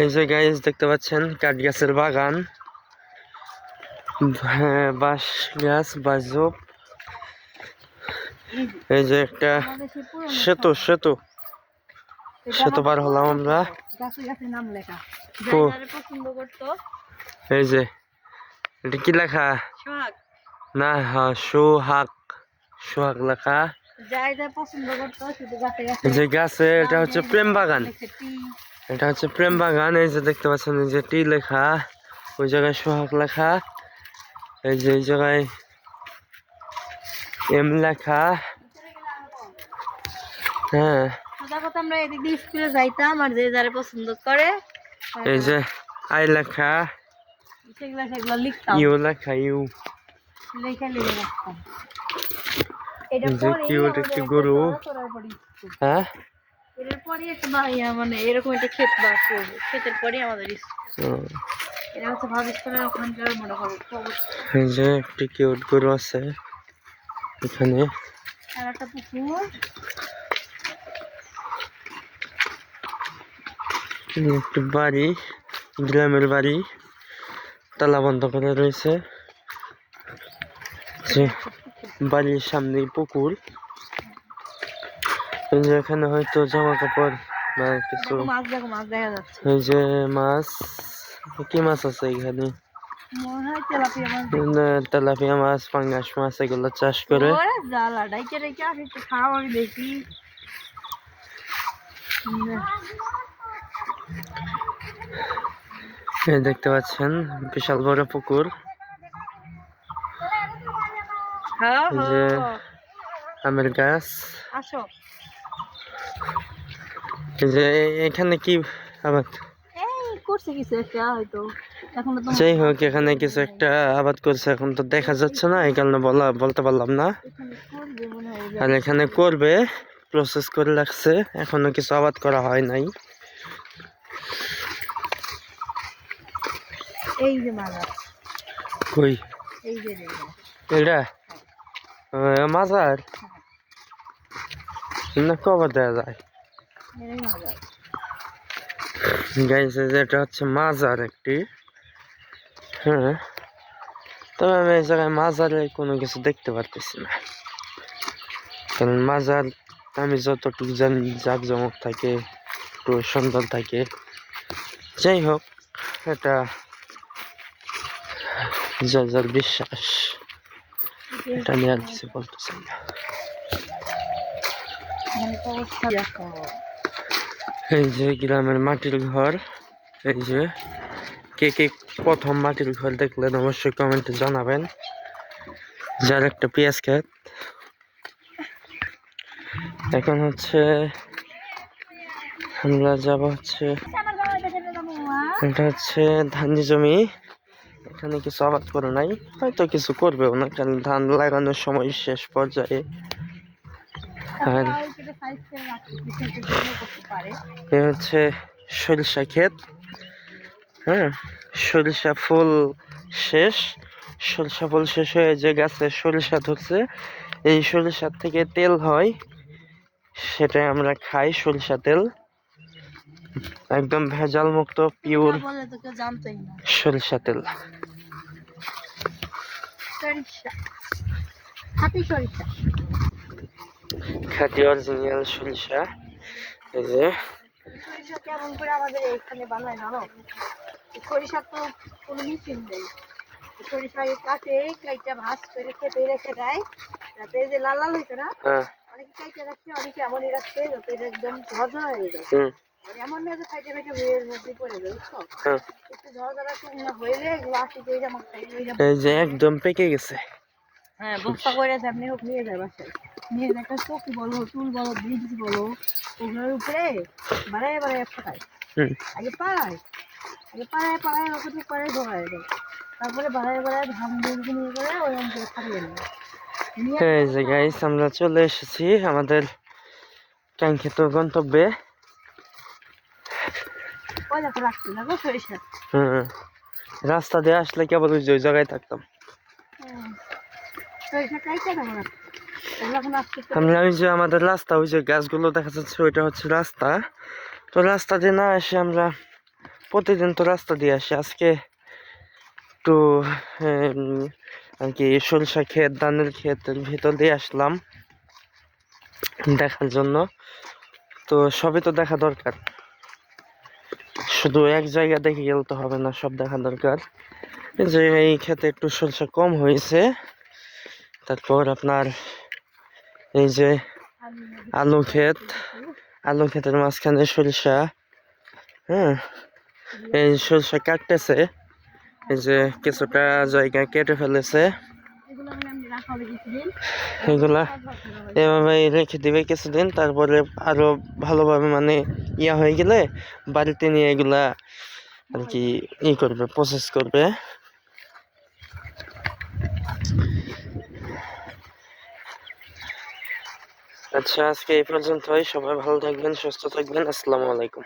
এই যে গাইজ দেখতে পাচ্ছেন কাঠ গাছের বাগান। হ্যাঁ, বাঁশ গাছ বাঁশঝোপ এই যে একটা সেতু সেতু। সেতু পার হলাম আমরা। এই যে এটা কি লেখা? না হ্যাঁ সোহাগ। সোহাগ লেখা। যা গাছে গাছে এই যে গাছে এটা হচ্ছে প্রেম বাগান। এটা হচ্ছে প্রেম বাগান এই যে দেখতে পাচ্ছেন এই যে টি লেখা ওই জায়গায় সোহাগ লেখা এই যে এই জায়গায় এম লেখা। হ্যাঁ। কথা আমরা এদিক দিয়ে স্কুলে যাইতাম আর যে যারা পছন্দ করে এই যে আই লেখা সেগুলা সেগুলো লিখতাম। ইউ লেখা ইউ। লেখা লিখে রাখতাম। এটা এই যে পরেই একটি গরু। হ্যাঁ? একটা মানে এরকম একটা ক্ষেত বাস করব। ক্ষেতের পরই আমাদের এটা হচ্ছে ভাব ওখানকার মনে করো এই যে একটি কিউট গরু আছে এখানে। আর একটা পুকুর। একটি বাড়ি গ্রামের বাড়ি। তালা বন্ধ করে রয়েছে। বাড়ির সামনে পুকুর। এখানে হয়তো জামা কাপড় বা কিছু মাছ দেখো মাছ দেখা যাচ্ছে। এই যে মাছ কি মাছ আছে এখানে? তেলাপিয়া মাছ। পাঙ্গাস মাছ এগুলো চাষ করে। দেখি। দেখতে পাচ্ছেন বিশাল বড় পুকুর। যে হ্যাঁ। আমের গাছ। আসো। যে এখানে কি তো যাই হোক এখানে কিছু একটা আবাদ করছে এখন তো দেখা যাচ্ছে না এই কারণে বলা বলতে পারলাম না। হয় আর এখানে করবে প্রসেস করে রাখছে এখনও কিছু আবাদ করা হয় নাই। এই যে কই? এই যে এটা মাজার? না কবার দেওয়া যায়? গাইছে যে এটা হচ্ছে মাজার একটি। হ্যাঁ। তবে আমি এই জায়গায় মাজারে কোনো কিছু দেখতে পারতেছি না। কারণ মাজার, আমি যতটুকু জানি, জাঁকজমক থাকে, একটু সুন্দর থাকে। যাই হোক, এটা যার যার বিশ্বাস। এটা নিয়ে আর কিছু এই যে গ্রামের মাটির ঘর, এই যে কে কে প্রথম মাটির ঘর দেখলেন অবশ্যই কমেন্টে জানাবেন। যার একটা পেঁয়াজ ক্ষেত। এখন হচ্ছে আমরা যাব হচ্ছে, এটা হচ্ছে ধান জমি এখানে কিছু আবাদ করে নাই। হয়তো কিছু করবেও না, কারণ ধান লাগানোর সময় শেষ পর্যায়ে আর এ হচ্ছে সরিষা ক্ষেত। হ্যাঁ সরিষা ফুল শেষ। সরিষা ফুল শেষ হয়ে যে গাছে সরিষা ধরছে, এই সরিষার থেকে তেল হয়, সেটাই আমরা খাই সরিষা তেল। একদম ভেজাল মুক্ত পিওর সরিষা তেল। খাঁটি অরিজিনাল সরিষা। এই যে। কেমন করে আমাদের এখানে বানায় জানো? সরিষা তো কোনো মেশিন নেই। সরিষা কাটে কাইটা ভাজ করে খেতে রেখে দেয়। যাতে যে লাল লাল হইতো না হ্যাঁ। অনেকে কাইটা রাখছে অনেকে এমনই রাখছে যাতে একদম ঝরঝরা হয়ে যায়। এমন না যে ফাইটে বইয়ের মধ্যে পড়ে যায় বুঝছ? হ্যাঁ। একটু হইলে করে ওই এই যে একদম পেকে গেছে। হ্যাঁ বস্তা করে যেমনি হোক নিয়ে যায় বাসায়। নিয়ে যায় একটা চকি বলো টুল বলো ব্রিজ বলো ওগুলোর উপরে বাড়ায় বাড়ায় ফাটায় আগে পাড়ায় আগে পাড়ায় পাড়ায় ওকে পাড়ায় ঢোকায় দেয় তারপরে বাড়ায় বাড়ায় ধান দিয়ে নিয়ে করে ওই অঞ্চলে খাটিয়ে নেয়। এই যে গাইস আমরা চলে এসেছি আমাদের কাঙ্ক্ষিত গন্তব্যে ওই দেখো রাখছি না গো সরিষা হুম রাস্তা দিয়ে আসলে কেবল ওই ওই জায়গায় থাকতাম? যে আমাদের রাস্তা ওই যে গাছগুলো দেখা যাচ্ছে ওইটা হচ্ছে রাস্তা। তো রাস্তা দিয়ে না এসে আমরা প্রতিদিন তো রাস্তা দিয়ে আসি। আজকে একটু আর কি সরিষা ক্ষেত ধানের ক্ষেতের ভিতর দিয়ে আসলাম দেখার জন্য। তো সবই তো দেখা দরকার। শুধু এক জায়গা দেখে গেলে তো হবে না, সব দেখা দরকার। যে এই ক্ষেতে একটু সরিষা কম হয়েছে, তারপর আপনার এই যে আলু ক্ষেত, আলু ক্ষেতের মাঝখানে সরিষা হ্যাঁ এই সরিষা কাটতেছে, এই যে কিছুটা জায়গা কেটে ফেলেছে। এগুলো। এভাবে রেখে দিবে কিছুদিন, তারপরে আরও ভালোভাবে মানে ইয়া হয়ে গেলে বাড়িতে নিয়ে এগুলা আর কি ই করবে প্রসেস করবে। আচ্ছা আজকে এই পর্যন্তই। সবাই ভালো থাকবেন, সুস্থ থাকবেন। আসসালামু আলাইকুম।